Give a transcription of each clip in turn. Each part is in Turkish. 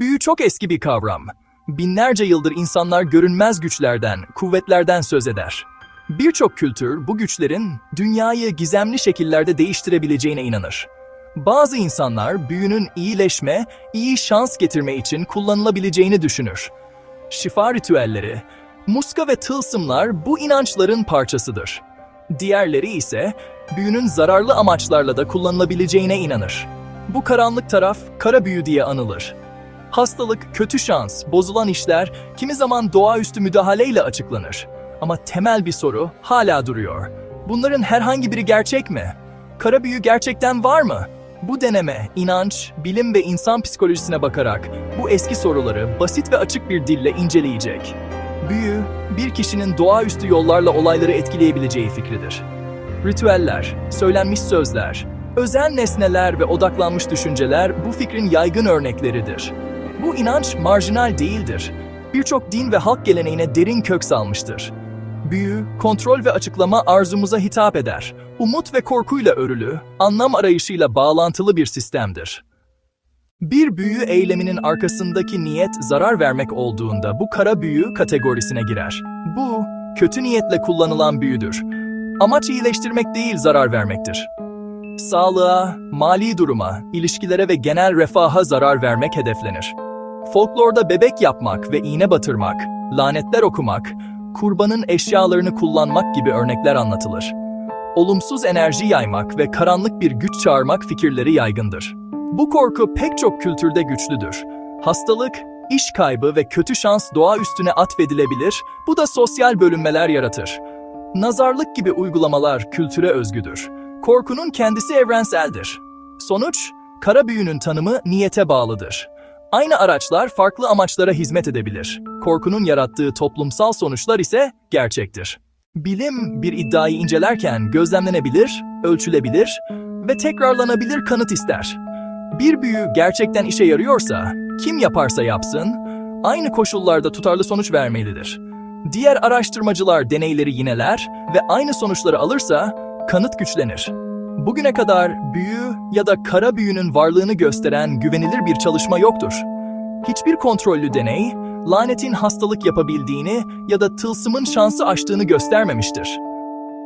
Büyü çok eski bir kavram. Binlerce yıldır insanlar görünmez güçlerden, kuvvetlerden söz eder. Birçok kültür bu güçlerin dünyayı gizemli şekillerde değiştirebileceğine inanır. Bazı insanlar büyünün iyileşme, iyi şans getirme için kullanılabileceğini düşünür. Şifa ritüelleri, muska ve tılsımlar bu inançların parçasıdır. Diğerleri ise büyünün zararlı amaçlarla da kullanılabileceğine inanır. Bu karanlık taraf kara büyü diye anılır. Hastalık, kötü şans, bozulan işler kimi zaman doğaüstü müdahaleyle açıklanır. Ama temel bir soru hala duruyor. Bunların herhangi biri gerçek mi? Kara büyü gerçekten var mı? Bu deneme, inanç, bilim ve insan psikolojisine bakarak bu eski soruları basit ve açık bir dille inceleyecek. Büyü, bir kişinin doğaüstü yollarla olayları etkileyebileceği fikridir. Ritüeller, söylenmiş sözler, özel nesneler ve odaklanmış düşünceler bu fikrin yaygın örnekleridir. Bu inanç marjinal değildir. Birçok din ve halk geleneğine derin kök salmıştır. Büyü, kontrol ve açıklama arzumuza hitap eder. Umut ve korkuyla örülü, anlam arayışıyla bağlantılı bir sistemdir. Bir büyü eyleminin arkasındaki niyet zarar vermek olduğunda bu kara büyü kategorisine girer. Bu, kötü niyetle kullanılan büyüdür. Amaç iyileştirmek değil zarar vermektir. Sağlığa, mali duruma, ilişkilere ve genel refaha zarar vermek hedeflenir. Folklorda bebek yapmak ve iğne batırmak, lanetler okumak, kurbanın eşyalarını kullanmak gibi örnekler anlatılır. Olumsuz enerji yaymak ve karanlık bir güç çağırmak fikirleri yaygındır. Bu korku pek çok kültürde güçlüdür. Hastalık, iş kaybı ve kötü şans doğa üstüne atfedilebilir, bu da sosyal bölünmeler yaratır. Nazarlık gibi uygulamalar kültüre özgüdür. Korkunun kendisi evrenseldir. Sonuç, kara büyünün tanımı niyete bağlıdır. Aynı araçlar farklı amaçlara hizmet edebilir. Korkunun yarattığı toplumsal sonuçlar ise gerçektir. Bilim bir iddiayı incelerken gözlemlenebilir, ölçülebilir ve tekrarlanabilir kanıt ister. Bir büyü gerçekten işe yarıyorsa, kim yaparsa yapsın, aynı koşullarda tutarlı sonuç vermelidir. Diğer araştırmacılar deneyleri yineler ve aynı sonuçları alırsa kanıt güçlenir. Bugüne kadar büyü ya da kara büyünün varlığını gösteren güvenilir bir çalışma yoktur. Hiçbir kontrollü deney, lanetin hastalık yapabildiğini ya da tılsımın şansı aştığını göstermemiştir.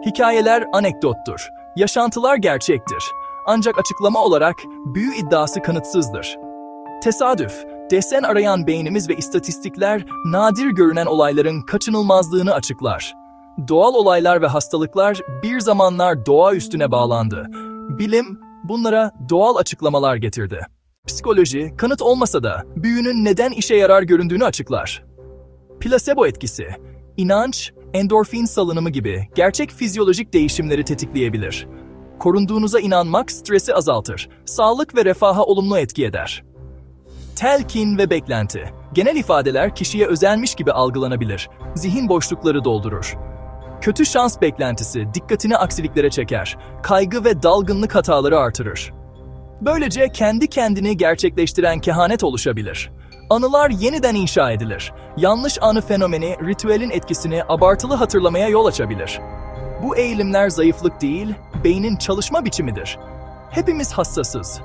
Hikayeler anekdottur, yaşantılar gerçektir. Ancak açıklama olarak büyü iddiası kanıtsızdır. Tesadüf, desen arayan beynimiz ve istatistikler nadir görünen olayların kaçınılmazlığını açıklar. Doğal olaylar ve hastalıklar bir zamanlar doğa üstüne bağlandı. Bilim bunlara doğal açıklamalar getirdi. Psikoloji kanıt olmasa da büyünün neden işe yarar göründüğünü açıklar. Plasebo etkisi, inanç, endorfin salınımı gibi gerçek fizyolojik değişimleri tetikleyebilir. Korunduğunuza inanmak stresi azaltır, sağlık ve refaha olumlu etki eder. Telkin ve beklenti. Genel ifadeler kişiye özelmiş gibi algılanabilir. Zihin boşlukları doldurur. Kötü şans beklentisi dikkatini aksiliklere çeker. Kaygı ve dalgınlık hataları artırır. Böylece kendi kendini gerçekleştiren kehanet oluşabilir. Anılar yeniden inşa edilir. Yanlış anı fenomeni ritüelin etkisini abartılı hatırlamaya yol açabilir. Bu eğilimler zayıflık değil, beynin çalışma biçimidir. Hepimiz hassasız.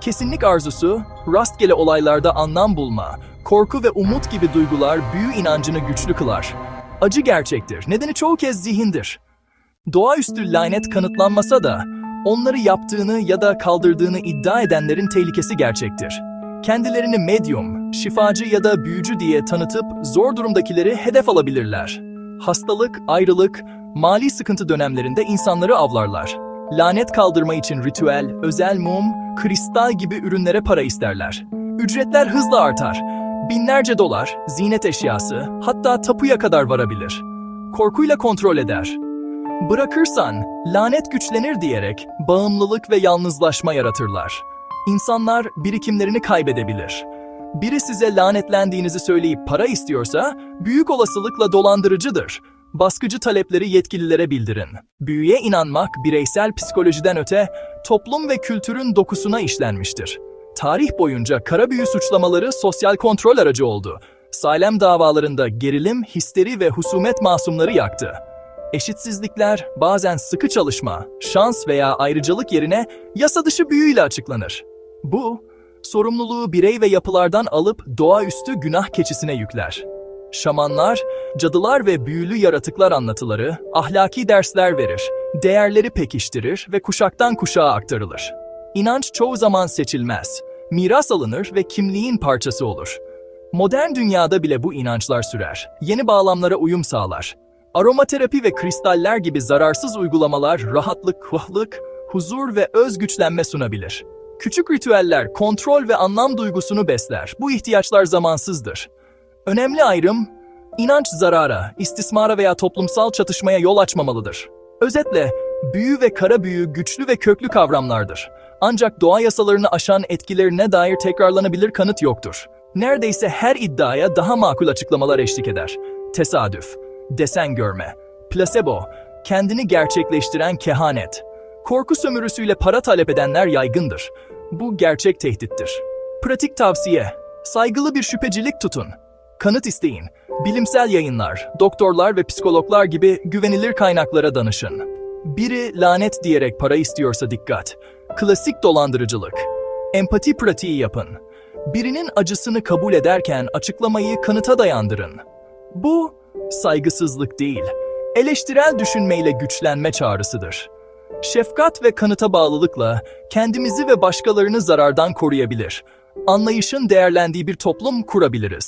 Kesinlik arzusu, rastgele olaylarda anlam bulma, korku ve umut gibi duygular büyü inancını güçlü kılar. Acı gerçektir, nedeni çoğu kez zihindir. Doğaüstü lanet kanıtlanmasa da, onları yaptığını ya da kaldırdığını iddia edenlerin tehlikesi gerçektir. Kendilerini medyum, şifacı ya da büyücü diye tanıtıp zor durumdakileri hedef alabilirler. Hastalık, ayrılık, mali sıkıntı dönemlerinde insanları avlarlar. Lanet kaldırma için ritüel, özel mum, kristal gibi ürünlere para isterler. Ücretler hızla artar. Binlerce dolar, ziynet eşyası, hatta tapuya kadar varabilir. Korkuyla kontrol eder. Bırakırsan lanet güçlenir diyerek bağımlılık ve yalnızlaşma yaratırlar. İnsanlar birikimlerini kaybedebilir. Biri size lanetlendiğinizi söyleyip para istiyorsa büyük olasılıkla dolandırıcıdır. Baskıcı talepleri yetkililere bildirin. Büyüye inanmak bireysel psikolojiden öte toplum ve kültürün dokusuna işlenmiştir. Tarih boyunca kara büyü suçlamaları sosyal kontrol aracı oldu. Salem davalarında gerilim, histeri ve husumet masumları yaktı. Eşitsizlikler bazen sıkı çalışma, şans veya ayrıcalık yerine yasa dışı büyüyle açıklanır. Bu, sorumluluğu birey ve yapılardan alıp doğaüstü günah keçisine yükler. Şamanlar, cadılar ve büyülü yaratıklar anlatıları, ahlaki dersler verir, değerleri pekiştirir ve kuşaktan kuşağa aktarılır. İnanç çoğu zaman seçilmez, miras alınır ve kimliğin parçası olur. Modern dünyada bile bu inançlar sürer, yeni bağlamlara uyum sağlar. Aromaterapi ve kristaller gibi zararsız uygulamalar rahatlık, kuhlık, huzur ve özgüçlenme sunabilir. Küçük ritüeller kontrol ve anlam duygusunu besler. Bu ihtiyaçlar zamansızdır. Önemli ayrım, inanç zarara, istismara veya toplumsal çatışmaya yol açmamalıdır. Özetle, büyü ve kara büyü güçlü ve köklü kavramlardır. Ancak doğa yasalarını aşan etkilerine dair tekrarlanabilir kanıt yoktur. Neredeyse her iddiaya daha makul açıklamalar eşlik eder. Tesadüf, desen görme, plasebo, kendini gerçekleştiren kehanet. Korku sömürüsüyle para talep edenler yaygındır. Bu gerçek tehdittir. Pratik tavsiye, saygılı bir şüphecilik tutun. Kanıt isteyin. Bilimsel yayınlar, doktorlar ve psikologlar gibi güvenilir kaynaklara danışın. Biri lanet diyerek para istiyorsa dikkat. Klasik dolandırıcılık. Empati pratiği yapın. Birinin acısını kabul ederken açıklamayı kanıta dayandırın. Bu saygısızlık değil, eleştirel düşünmeyle güçlenme çağrısıdır. Şefkat ve kanıta bağlılıkla kendimizi ve başkalarını zarardan koruyabilir. Anlayışın değerlendiği bir toplum kurabiliriz.